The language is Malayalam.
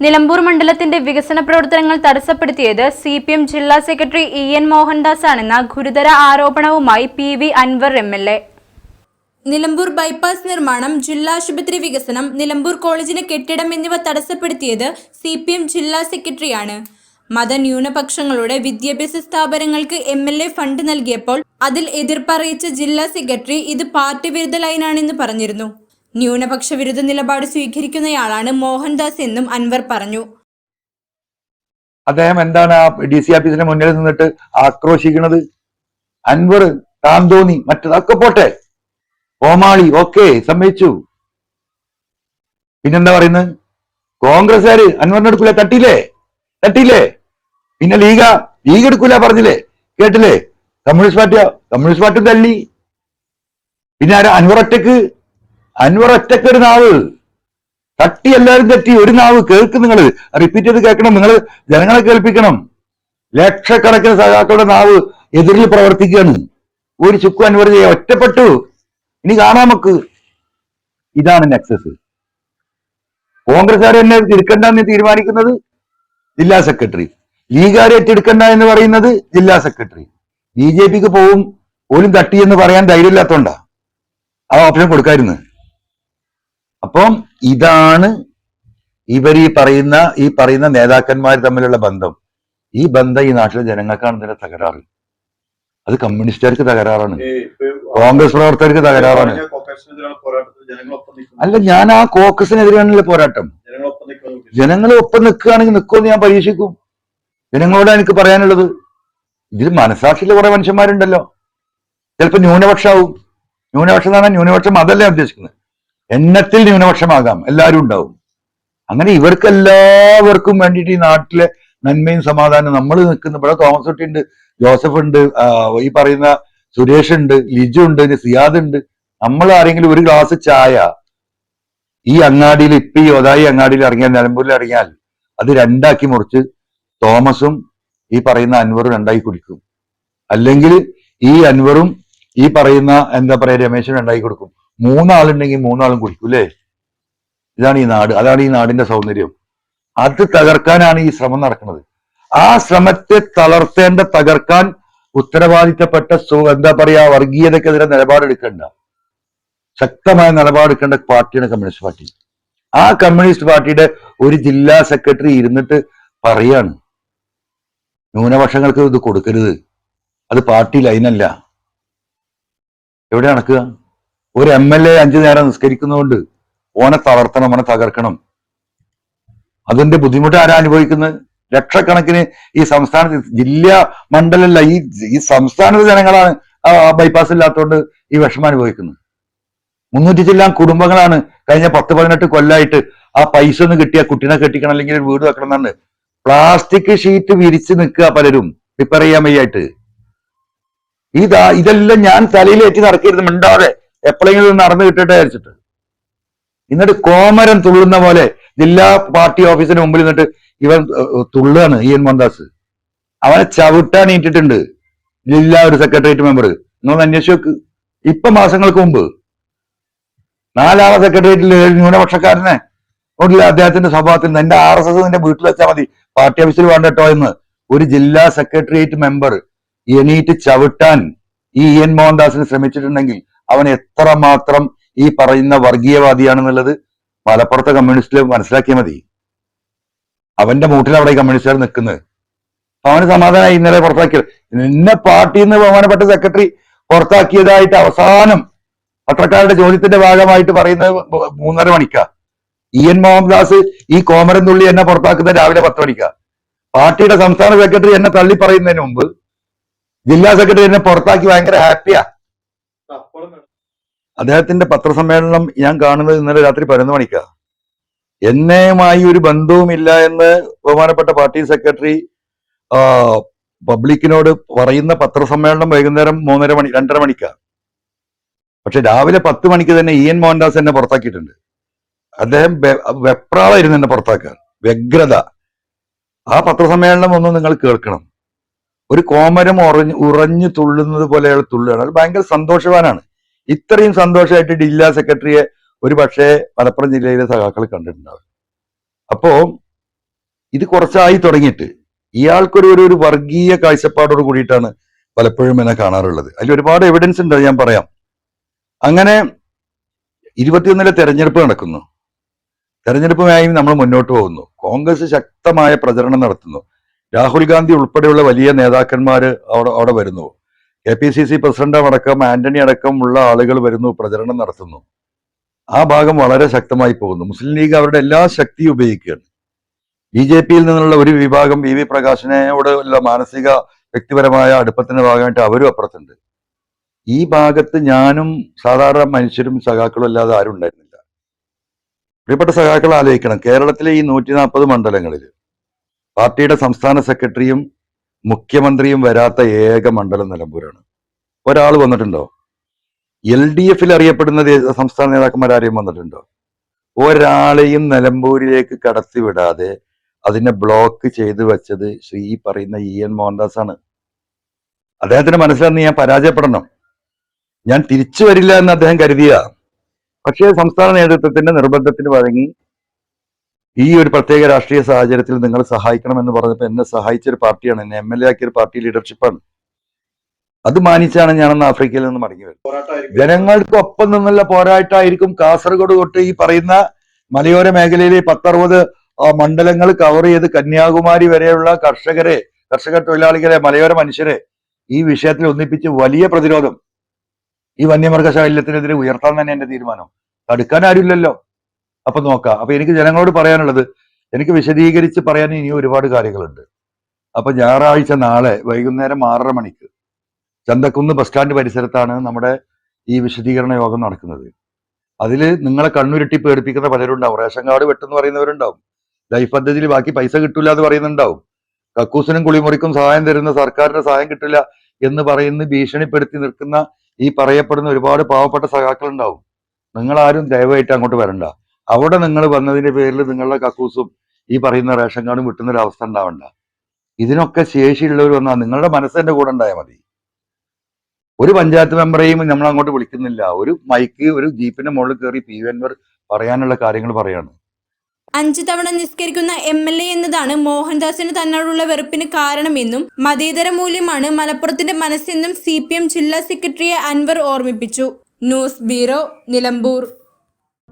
Nilambur മണ്ഡലത്തിന്റെ വികസന പ്രവർത്തനങ്ങൾ തടസ്സപ്പെടുത്തിയത് സി പി എം ജില്ലാ സെക്രട്ടറി ഇ എൻ മോഹൻദാസ് ആണെന്ന ഗുരുതര ആരോപണവുമായി P V Anvar M L A. Nilambur bypass നിർമ്മാണം ജില്ലാ ആശുപത്രി വികസനം നിലമ്പൂർ കോളേജിന് കെട്ടിടം എന്നിവ തടസ്സപ്പെടുത്തിയത് സി പി എം ജില്ലാ സെക്രട്ടറിയാണ്. മതന്യൂനപക്ഷങ്ങളുടെ വിദ്യാഭ്യാസ സ്ഥാപനങ്ങൾക്ക് എം എൽ എ ഫണ്ട് നൽകിയപ്പോൾ അതിൽ എതിർപ്പറിയിച്ച ജില്ലാ സെക്രട്ടറി ഇത് പാർട്ടി വിരുദ്ധ ലൈനാണെന്ന് പറഞ്ഞിരുന്നു. ന്യൂനപക്ഷ വിരുദ്ധ നിലപാട് സ്വീകരിക്കുന്നയാളാണ് മോഹൻദാസ് എന്നും അൻവർ പറഞ്ഞു. അദ്ദേഹം എന്താണ് ആ ഡി സി ഓഫീസിന്റെ മുന്നിൽ നിന്നിട്ട് ആക്രോശിക്കുന്നത്? അൻവർ താന്തോന്നി മറ്റതൊക്കെ പോട്ടെ. കോമാളി ഓക്കെ സമ്മതിച്ചു. പിന്നെന്താ പറയുന്നത്? കോൺഗ്രസ്സുകാര് അൻവറിനെ എടുക്കൂല തട്ടിയില്ലേ? തട്ടിയില്ലേ? പിന്നെ ലീഗ ലീഗ് എടുക്കൂല പറഞ്ഞില്ലേ? കേട്ടില്ലേ? കമ്മ്യൂണിസ്റ്റ് പാർട്ടിയോ? കമ്മ്യൂണിസ്റ്റ് പാർട്ടി തള്ളി. പിന്നെ ആരാ? അൻവർ ഒറ്റയ്ക്ക്? അൻവർ ഒറ്റക്കൊരു നാവ്. തട്ടി എല്ലാവരും തെറ്റി ഒരു നാവ് കേൾക്കും നിങ്ങൾ റിപ്പീറ്റ് ചെയ്ത് കേൾക്കണം നിങ്ങൾ ജനങ്ങളെ കേൾപ്പിക്കണം. ലക്ഷക്കണക്കിന് സഖാക്കളുടെ നാവ് എതിരിൽ പ്രവർത്തിക്കുകയാണ്. ഒരു ചുക്കു അൻവർ ചെയ്യാൻ ഒറ്റപ്പെട്ടു. ഇനി കാണാം നമുക്ക്. ഇതാണ് നെക്സസ് കോൺഗ്രസ്സുകാർ എന്നെ എടുക്കണ്ടെന്ന് തീരുമാനിക്കുന്നത് ജില്ലാ സെക്രട്ടറി ലീഗുകാരെ ഏറ്റെടുക്കണ്ട എന്ന് പറയുന്നത് ജില്ലാ സെക്രട്ടറി ബി ജെ പിക്ക് പോവും. പോലും തട്ടി എന്ന് പറയാൻ ധൈര്യമില്ലാത്തോണ്ടാ. ആ ഓപ്ഷൻ കൊടുക്കായിരുന്നു. അപ്പം ഇതാണ് ഇവർ ഈ പറയുന്ന ഈ പറയുന്ന നേതാക്കന്മാർ തമ്മിലുള്ള ബന്ധം. ഈ ബന്ധം ഈ നാട്ടിലെ ജനങ്ങൾക്കാണ് ഇതിന്റെ തകരാറ്. അത് കമ്മ്യൂണിസ്റ്റുകാർക്ക് തകരാറാണ്. കോൺഗ്രസ് പ്രവർത്തകർക്ക് തകരാറാണ്. അല്ല ഞാൻ ആ കോക്കസിനെതിരാണല്ലോ പോരാട്ടം? ജനങ്ങൾ ഒപ്പം നിൽക്കുകയാണെങ്കിൽ നിൽക്കുമെന്ന് ഞാൻ പരീക്ഷിക്കും. ജനങ്ങളോട് എനിക്ക് പറയാനുള്ളത്? ഇതിൽ മനസാക്ഷിയിലെ കുറെ മനുഷ്യന്മാരുണ്ടല്ലോ. ചിലപ്പോൾ ന്യൂനപക്ഷമാവും ന്യൂനപക്ഷം എന്ന് പറഞ്ഞാൽ ന്യൂനപക്ഷം അതല്ല ഉദ്ദേശിക്കുന്നത്. എണ്ണത്തിൽ ന്യൂനപക്ഷമാകാം. എല്ലാവരും ഉണ്ടാവും. അങ്ങനെ ഇവർക്ക് എല്ലാവർക്കും വേണ്ടിയിട്ട് ഈ നാട്ടിലെ നന്മയും സമാധാനം നമ്മൾ നിൽക്കുന്ന. ഇവിടെ തോമസ് കുട്ടി ഉണ്ട് ജോസഫ് ഉണ്ട് ഈ പറയുന്ന സുരേഷ് ഉണ്ട് ലിജു ഉണ്ട് സിയാദ് ഉണ്ട്. നമ്മൾ ആരെങ്കിലും ഒരു ഗ്ലാസ് ചായ ഈ അങ്ങാടിയിൽ ഇപ്പൊ ഈ ഒതായി അങ്ങാടിയിൽ ഇറങ്ങിയാൽ നിലമ്പൂരിൽ ഇറങ്ങിയാൽ അത് രണ്ടാക്കി മുറിച്ച് തോമസും ഈ പറയുന്ന അൻവറും രണ്ടായി കുടിക്കും. അല്ലെങ്കിൽ ഈ അൻവറും ഈ പറയുന്ന എന്താ പറയാ രമേശും രണ്ടായി കൊടുക്കും. മൂന്നാളുണ്ടെങ്കിൽ മൂന്നാളും കുടിക്കും അല്ലേ ഇതാണ് ഈ നാട്. അതാണ് ഈ നാടിന്റെ സൗന്ദര്യം. അത് തകർക്കാനാണ് ഈ ശ്രമം നടക്കുന്നത്. ആ ശ്രമത്തെ തളർത്തേണ്ട തകർക്കാൻ ഉത്തരവാദിത്തപ്പെട്ട എന്താ പറയാ വർഗീയതക്കെതിരെ നിലപാടെടുക്കേണ്ട ശക്തമായ നിലപാടെടുക്കേണ്ട പാർട്ടിയാണ് കമ്മ്യൂണിസ്റ്റ് പാർട്ടി. ആ കമ്മ്യൂണിസ്റ്റ് പാർട്ടിയുടെ ഒരു ജില്ലാ സെക്രട്ടറി ഇരുന്നിട്ട് പറയാണ് ന്യൂനപക്ഷങ്ങൾക്ക് ഇത് കൊടുക്കരുത്. അത് പാർട്ടി ലൈനല്ല. എവിടെ നടക്കുക? ഒരു എം എൽ എ അഞ്ചു നേരം നിസ്കരിക്കുന്നതുകൊണ്ട് ഓനെ തളർത്തണം ഓനെ തകർക്കണം. അതിന്റെ ബുദ്ധിമുട്ട് ആരാ അനുഭവിക്കുന്നത്? ലക്ഷക്കണക്കിന് ഈ സംസ്ഥാനത്ത് ജില്ലാ മണ്ഡലമല്ല ഈ ഈ സംസ്ഥാനത്തെ ജനങ്ങളാണ് ബൈപ്പാസ് ഇല്ലാത്തതുകൊണ്ട് ഈ വിഷമം അനുഭവിക്കുന്നത്. മുന്നൂറ്റി ചില്ലാം കുടുംബങ്ങളാണ് കഴിഞ്ഞ പത്ത് പതിനെട്ട് കൊല്ലായിട്ട് ആ പൈസ ഒന്ന് കിട്ടിയ കുട്ടീനെ കെട്ടിക്കണം അല്ലെങ്കിൽ ഒരു വീട് വെക്കണം എന്നാണ്. പ്ലാസ്റ്റിക് ഷീറ്റ് വിരിച്ച് നിൽക്കുക പലരും റിപ്പയർ ചെയ്യാൻ വയ്യായിട്ട്. ഇതാ ഇതെല്ലാം ഞാൻ തലയിലേറ്റി നടക്കരുത് മിണ്ടാതെ. എപ്പോഴെങ്കിലും നടന്നു കിട്ടട്ടെ വിചാരിച്ചിട്ട്. എന്നിട്ട് കോമരം തുള്ളുന്ന പോലെ ജില്ലാ പാർട്ടി ഓഫീസിന് മുമ്പിൽ നിന്നിട്ട് ഇവൻ തുള്ളാണ് ഇ എൻ മോഹൻദാസ് അവനെ ചവിട്ടാൻ ഈറ്റിട്ടുണ്ട് ജില്ലാ ഒരു സെക്രട്ടേറിയറ്റ് മെമ്പർ നിങ്ങൾ അന്വേഷിച്ച് ഇപ്പൊ മാസങ്ങൾക്ക് മുമ്പ് നാലാളെ സെക്രട്ടേറിയറ്റിൽ ന്യൂനപക്ഷക്കാരനെ ഉണ്ടല്ല അദ്ദേഹത്തിന്റെ സ്വഭാവത്തിൽ നിന്ന് എന്റെ ആർ എസ് എസ് നിന്റെ വീട്ടിൽ വെച്ചാൽ മതി. പാർട്ടി ഓഫീസിൽ വേണ്ട കേട്ടോ എന്ന് ഒരു ജില്ലാ സെക്രട്ടേറിയറ്റ് മെമ്പർ എണീറ്റ് ചവിട്ടാൻ ഈ ഇ എൻ മോഹൻദാസിന് ശ്രമിച്ചിട്ടുണ്ടെങ്കിൽ അവൻ എത്രമാത്രം ഈ പറയുന്ന വർഗീയവാദിയാണെന്നുള്ളത് മലപ്പുറത്തെ കമ്മ്യൂണിസ്റ്റിൽ മനസ്സിലാക്കിയാൽ മതി. അവന്റെ മൂട്ടിൽ അവിടെ ഈ കമ്മ്യൂണിസ്റ്റുകാർ നിൽക്കുന്നത്. അവന് സമാധാനമായി ഇന്നലെ പുറത്താക്കിയത്. നിന്നെ പാർട്ടിയിൽ നിന്ന് ബഹുമാനപ്പെട്ട സെക്രട്ടറി പുറത്താക്കിയതായിട്ട് അവസാനം പത്രക്കാരുടെ ചോദ്യത്തിന്റെ ഭാഗമായിട്ട് പറയുന്നത് മൂന്നര മണിക്കാ. ഇ എൻ മോഹൻദാസ് ഈ കോമരൻ തുള്ളി എന്നെ പുറത്താക്കുന്നത് രാവിലെ പത്ത് മണിക്കാ. പാർട്ടിയുടെ സംസ്ഥാന സെക്രട്ടറി എന്നെ തള്ളി പറയുന്നതിന് മുമ്പ് ജില്ലാ സെക്രട്ടറി എന്നെ പുറത്താക്കി ഭയങ്കര ഹാപ്പിയാ. അദ്ദേഹത്തിന്റെ പത്രസമ്മേളനം ഞാൻ കാണുന്നത് ഇന്നലെ രാത്രി പതിനൊന്ന് മണിക്കാ. എന്നെയുമായി ഒരു ബന്ധവുമില്ല എന്ന് ബഹുമാനപ്പെട്ട പാർട്ടി സെക്രട്ടറി പബ്ലിക്കിനോട് പറയുന്ന പത്രസമ്മേളനം വൈകുന്നേരം മൂന്നര മണി രണ്ടര മണിക്കാണ് പക്ഷെ രാവിലെ പത്ത് മണിക്ക് തന്നെ ഇ എൻ മോഹൻദാസ് എന്നെ പുറത്താക്കിയിട്ടുണ്ട്. അദ്ദേഹം വെപ്രാളായിരുന്നു എന്നെ പുറത്താക്കാൻ. വ്യഗ്രത. ആ പത്രസമ്മേളനം ഒന്ന് നിങ്ങൾ കേൾക്കണം. ഒരു കോമരം ഉറഞ്ഞ് ഉറഞ്ഞു തുള്ളുന്നത് പോലെയുള്ള തുള്ളുകയാണ് അത് ഭയങ്കര സന്തോഷവാനാണ്. ഇത്രയും സന്തോഷമായിട്ട് ജില്ലാ സെക്രട്ടറിയെ ഒരു പക്ഷേ മലപ്പുറം ജില്ലയിലെ സഖാക്കൾ കണ്ടിട്ടുണ്ടാവും. അപ്പോ ഇത് കുറച്ചായി തുടങ്ങിയിട്ട് ഇയാൾക്കൊരു ഒരു ഒരു വർഗീയ കാഴ്ചപ്പാടോട് കൂടിയിട്ടാണ് പലപ്പോഴും എന്നെ കാണാറുള്ളത്. അതിൽ ഒരുപാട് എവിഡൻസ് ഉണ്ട് ഞാൻ പറയാം. അങ്ങനെ ഇരുപത്തിയൊന്നിലെ തെരഞ്ഞെടുപ്പ് നടക്കുന്നു. തെരഞ്ഞെടുപ്പുമായി നമ്മൾ മുന്നോട്ട് പോകുന്നു. കോൺഗ്രസ് ശക്തമായ പ്രചരണം നടത്തുന്നു. രാഹുൽ ഗാന്ധി ഉൾപ്പെടെയുള്ള വലിയ നേതാക്കന്മാർ അവിടെ അവിടെ വരുന്നു. K P C C president അടക്കം ആന്റണി അടക്കം ഉള്ള ആളുകൾ വരുന്നു പ്രചരണം നടത്തുന്നു. ആ ഭാഗം വളരെ ശക്തമായി പോകുന്നു. മുസ്ലിം ലീഗ് അവരുടെ എല്ലാ ശക്തിയും ഉപയോഗിക്കുകയാണ്. ബി ജെ പിയിൽ നിന്നുള്ള ഒരു വിഭാഗം വി വി പ്രകാശിനോട് ഉള്ള മാനസിക വ്യക്തിപരമായ അടുപ്പത്തിന്റെ ഭാഗമായിട്ട് അവരും അപ്പുറത്തുണ്ട്. ഈ ഭാഗത്ത് ഞാനും സാധാരണ മനുഷ്യരും സഖാക്കളും അല്ലാതെ ആരും ഉണ്ടായിരുന്നില്ല. പ്രിയപ്പെട്ട സഖാക്കൾ ആലോചിക്കണം. കേരളത്തിലെ ഈ നൂറ്റി നാൽപ്പത് മണ്ഡലങ്ങളിൽ പാർട്ടിയുടെ സംസ്ഥാന സെക്രട്ടറിയും മുഖ്യമന്ത്രിയും വരാത്ത ഏക മണ്ഡലം നിലമ്പൂരാണ്. ഒരാൾ വന്നിട്ടുണ്ടോ? എൽ ഡി എഫിൽ അറിയപ്പെടുന്ന സംസ്ഥാന നേതാക്കന്മാർ ആരെയും വന്നിട്ടുണ്ടോ? ഒരാളെയും നിലമ്പൂരിലേക്ക് കടത്തിവിടാതെ അതിനെ ബ്ലോക്ക് ചെയ്തു വെച്ചത് ശ്രീ പറയുന്ന ഇ എൻ മോഹൻദാസ് ആണ് അദ്ദേഹത്തിന്റെ മനസ്സിലെന്ന് ഞാൻ പരാജയപ്പെടണം. ഞാൻ തിരിച്ചു വരില്ല എന്ന് അദ്ദേഹം കരുതിയ. പക്ഷേ സംസ്ഥാന നേതൃത്വത്തിന്റെ നിർബന്ധത്തിന് വഴങ്ങി ഈ ഒരു പ്രത്യേക രാഷ്ട്രീയ സാഹചര്യത്തിൽ നിങ്ങൾ സഹായിക്കണം എന്ന് പറഞ്ഞപ്പോൾ എന്നെ സഹായിച്ച ഒരു പാർട്ടിയാണ്. എന്നെ എം എൽ എ ആക്കിയ ഒരു പാർട്ടി ലീഡർഷിപ്പാണ്. അത് മാനിച്ചാണ് ഞാനന്ന് ആഫ്രിക്കയിൽ നിന്ന് മടങ്ങി വരുന്നത്. ജനങ്ങൾക്കൊപ്പം നിന്നുള്ള പോരാട്ടമായിരിക്കും കാസർഗോഡ് തൊട്ട് ഈ പറയുന്ന മലയോര മേഖലയിലെ പത്തറുപത് മണ്ഡലങ്ങൾ കവർ ചെയ്ത് കന്യാകുമാരി വരെയുള്ള കർഷകരെ കർഷക തൊഴിലാളികളെ മലയോര മനുഷ്യരെ ഈ വിഷയത്തിൽ ഒന്നിപ്പിച്ച് വലിയ പ്രതിരോധം ഈ വന്യമൃഗശൈല്യത്തിനെതിരെ ഉയർത്താൻ തന്നെ എന്റെ തീരുമാനം. തടുക്കാൻ ആരുമില്ലല്ലോ. അപ്പൊ നോക്കാം. അപ്പൊ എനിക്ക് ജനങ്ങളോട് പറയാനുള്ളത് എനിക്ക് വിശദീകരിച്ച് പറയാൻ ഇനി ഒരുപാട് കാര്യങ്ങളുണ്ട്. അപ്പൊ ഞായറാഴ്ച നാളെ വൈകുന്നേരം ആറര മണിക്ക് ചന്തക്കുന്ന് ബസ് സ്റ്റാൻഡ് പരിസരത്താണ് നമ്മുടെ ഈ വിശദീകരണ യോഗം നടക്കുന്നത്. അതിൽ നിങ്ങളെ കണ്ണുരുട്ടി പേടിപ്പിക്കുന്ന പലരുണ്ടാവും. റേഷൻ കാർഡ് വെട്ടെന്ന് പറയുന്നവരുണ്ടാവും. ലൈഫ് പദ്ധതിയിൽ ബാക്കി പൈസ കിട്ടില്ല എന്ന് പറയുന്നുണ്ടാവും. കക്കൂസിനും കുളിമുറിക്കും സഹായം തരുന്ന സർക്കാരിന്റെ സഹായം കിട്ടില്ല എന്ന് പറയുന്ന ഭീഷണിപ്പെടുത്തി നിൽക്കുന്ന ഈ പറയപ്പെടുന്ന ഒരുപാട് പാവപ്പെട്ട സഖാക്കളുണ്ടാവും. നിങ്ങളാരും ദയവായിട്ട് അങ്ങോട്ട് വരണ്ട. അവിടെ നിങ്ങൾ വന്നതിന്റെ പേരിൽ നിങ്ങളുടെ കക്കൂസും ഈ പറയുന്ന റേഷൻ കാർഡും കിട്ടുന്ന ഒരു അവസ്ഥ ഉണ്ടാവണ്ട. ഇതിനൊക്കെ ശേഷിയുള്ളവർ വന്നാൽ നിങ്ങളുടെ മനസ്സിന്റെ കൂടെ ഉണ്ടായാൽ മതി. ഒരു പഞ്ചായത്ത് മെമ്പറേയും നമ്മൾ അങ്ങോട്ട് വിളിക്കുന്നില്ല. ഒരു മൈക്ക് ഒരു ജീപ്പിന്റെ മുകളിൽ കയറി പി എൻവർ പറയാനുള്ള കാര്യങ്ങൾ പറയാണ്. അഞ്ചു തവണ നിസ്കരിക്കുന്ന എം എൽ എ എന്നതാണ് മോഹൻദാസിന് തന്നോടുള്ള വെറുപ്പിന് കാരണമെന്നും മതേതര മൂല്യമാണ് മലപ്പുറത്തിന്റെ മനസ്സെന്നും സി പി എം ജില്ലാ സെക്രട്ടറിയെ അൻവർ ഓർമ്മിപ്പിച്ചു. News bureau Nilambur.